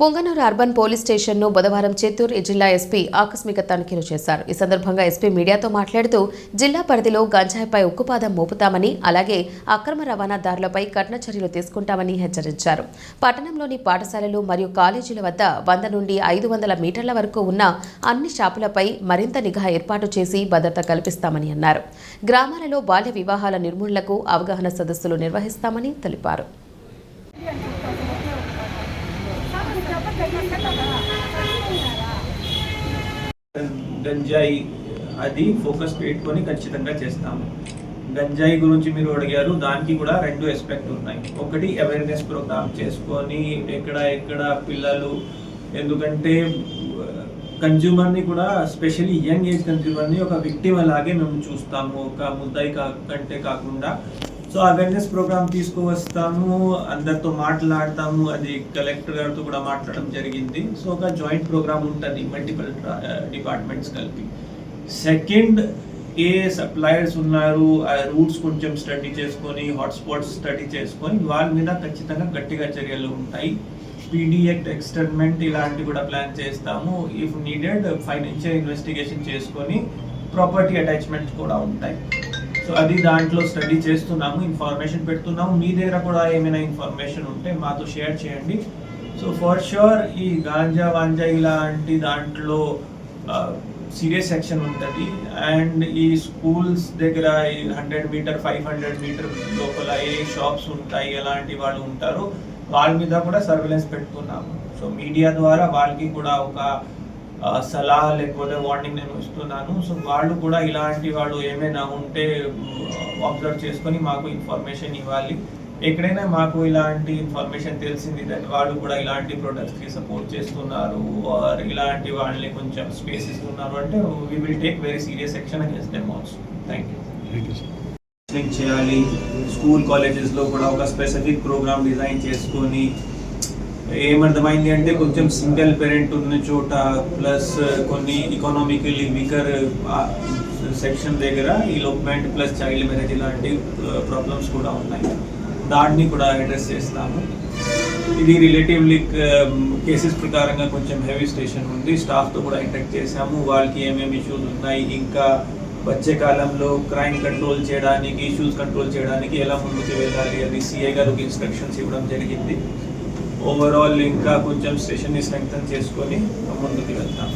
Punganur urban police స్టేషన్ను బుధవారం చిత్తూరు జిల్లా ఎస్పీ ఆకస్మిక తనిఖీలు చేశారు. ఈ సందర్భంగా ఎస్పీ మీడియాతో మాట్లాడుతూ జిల్లా పరిధిలో గంజాయిపై ఉక్కుపాదం మోపుతామని అలాగే అక్రమ రవాణాదారులపై కఠిన చర్యలు తీసుకుంటామని హెచ్చరించారు. పట్టణంలోని పాఠశాలలు మరియు కాలేజీల వద్ద వంద నుండి ఐదు వందల మీటర్ల వరకు ఉన్న అన్ని షాపులపై మరింత నిఘా ఏర్పాటు చేసి భద్రత కల్పిస్తామని అన్నారు. గ్రామాలలో బాల్య వివాహాల నిర్మూలనకు అవగాహన సదస్సులు నిర్వహిస్తామని తెలిపారు. గంజాయి అది ఫోకస్ పెట్టుకొని ఖచ్చితంగా చేస్తాము. గంజాయి గురించి మీరు అడిగారు దానికి కూడా రెండు ఎస్పెక్ట్ ఉన్నాయి. ఒకటి అవేర్నెస్ ప్రోగ్రామ్ చేసుకొని ఎక్కడ ఎక్కడ పిల్లలు ఎందుకంటే కన్జ్యూమర్ని కూడా స్పెషల్లీ యంగ్ ఏజ్ కన్జ్యూమర్ని ఒక విక్టిమ్ అలాగే మేము చూస్తాము. ఒక ముద్దాయి కా కంటే కాకుండా సో అవేర్నెస్ ప్రోగ్రామ్ తీసుకువస్తాము అందరితో మాట్లాడతాము అది కలెక్టర్ గారితో కూడా మాట్లాడడం జరిగింది. సో ఒక జాయింట్ ప్రోగ్రామ్ ఉంటుంది మల్టిపల్ డిపార్ట్మెంట్స్ uh, కలిపి. సెకండ్ ఏ సప్లయర్స్ ఉన్నారు ఆ రూట్స్ కొంచెం స్టడీ చేసుకొని హాట్స్పాట్స్ స్టడీ చేసుకొని వాళ్ళ మీద ఖచ్చితంగా గట్టిగా చర్యలు ఉంటాయి. పీడిఎట్ ఎక్స్టర్మెంట్ ఇలాంటివి కూడా ప్లాన్ చేస్తాము. ఇఫ్ నీడెడ్ ఫైనాన్షియల్ ఇన్వెస్టిగేషన్ చేసుకొని ప్రాపర్టీ అటాచ్మెంట్స్ కూడా ఉంటాయి. సో అది దాంట్లో స్టడీ చేస్తున్నాము ఇన్ఫర్మేషన్ పెడుతున్నాము. మీ దగ్గర కూడా ఏమైనా ఇన్ఫర్మేషన్ ఉంటే మాతో షేర్ చేయండి. సో ఫర్ షూర్ ఈ గాంజా వాంజా ఇలాంటి దాంట్లో సీరియస్ సెక్షన్ ఉంటుంది. అండ్ ఈ స్కూల్స్ దగ్గర hundred meter five hundred meter లోపల ఏ షాప్స్ ఉంటాయి ఎలాంటి వాళ్ళు ఉంటారు వాళ్ళ మీద కూడా సర్వేలెన్స్ పెట్టుకున్నాము సో మీడియా ద్వారా వాళ్ళకి కూడా ఒక సలహా లేకపోతే వార్నింగ్ నేను ఇస్తున్నాను. సో వాళ్ళు కూడా ఇలాంటి వాళ్ళు ఏమైనా ఉంటే అబ్జర్వ్ చేసుకొని మాకు ఇన్ఫర్మేషన్ ఇవ్వాలి. ఎక్కడైనా మాకు ఇలాంటి ఇన్ఫర్మేషన్ తెలిసింది దాన్ని వాళ్ళు కూడా ఇలాంటి ప్రొడక్ట్స్కి సపోర్ట్ చేస్తున్నారు ఆర్ ఇలాంటి వాళ్ళని కొంచెం స్పేస్ ఇస్తున్నారు అంటే we will take very serious action against them also thank you చేయాలి. స్కూల్ కాలేజెస్లో కూడా ఒక స్పెసిఫిక్ ప్రోగ్రామ్ డిజైన్ చేసుకొని ఏమర్థమైంది అంటే కొంచెం సింగిల్ పేరెంట్ ఉన్న చోట ప్లస్ కొన్ని ఎకనామికలీ వీకర్ సెక్షన్ దగ్గర ఈలోప్మెంట్ ప్లస్ చైల్డ్ మ్యారేజ్ ఇలాంటి ప్రాబ్లమ్స్ కూడా ఉన్నాయి. దాన్ని కూడా అడ్రస్ చేస్తాము. ఇది రిలేటివ్లీ కేసెస్ um, ప్రకారంగా కొంచెం హెవీ స్టేషన్ ఉంది. స్టాఫ్తో కూడా ఇంటెక్ట్ చేసాము వాళ్ళకి ఏమేమి ఇష్యూస్ ఉన్నాయి? ఇంకా వచ్చే కాలంలో క్రైమ్ కంట్రోల్ చేయడానికి ఇష్యూస్ కంట్రోల్ చేయడానికి ఎలా ముందుకు వెళ్ళాలి అది సిఐ గారికి ఇన్స్ట్రక్షన్స్ ఇవ్వడం జరిగింది. ఓవరాల్ ఇంకా కొంచెం స్టేషన్ని స్ట్రెంగ్తన్ చేసుకొని ముందుకు వెళ్తాం.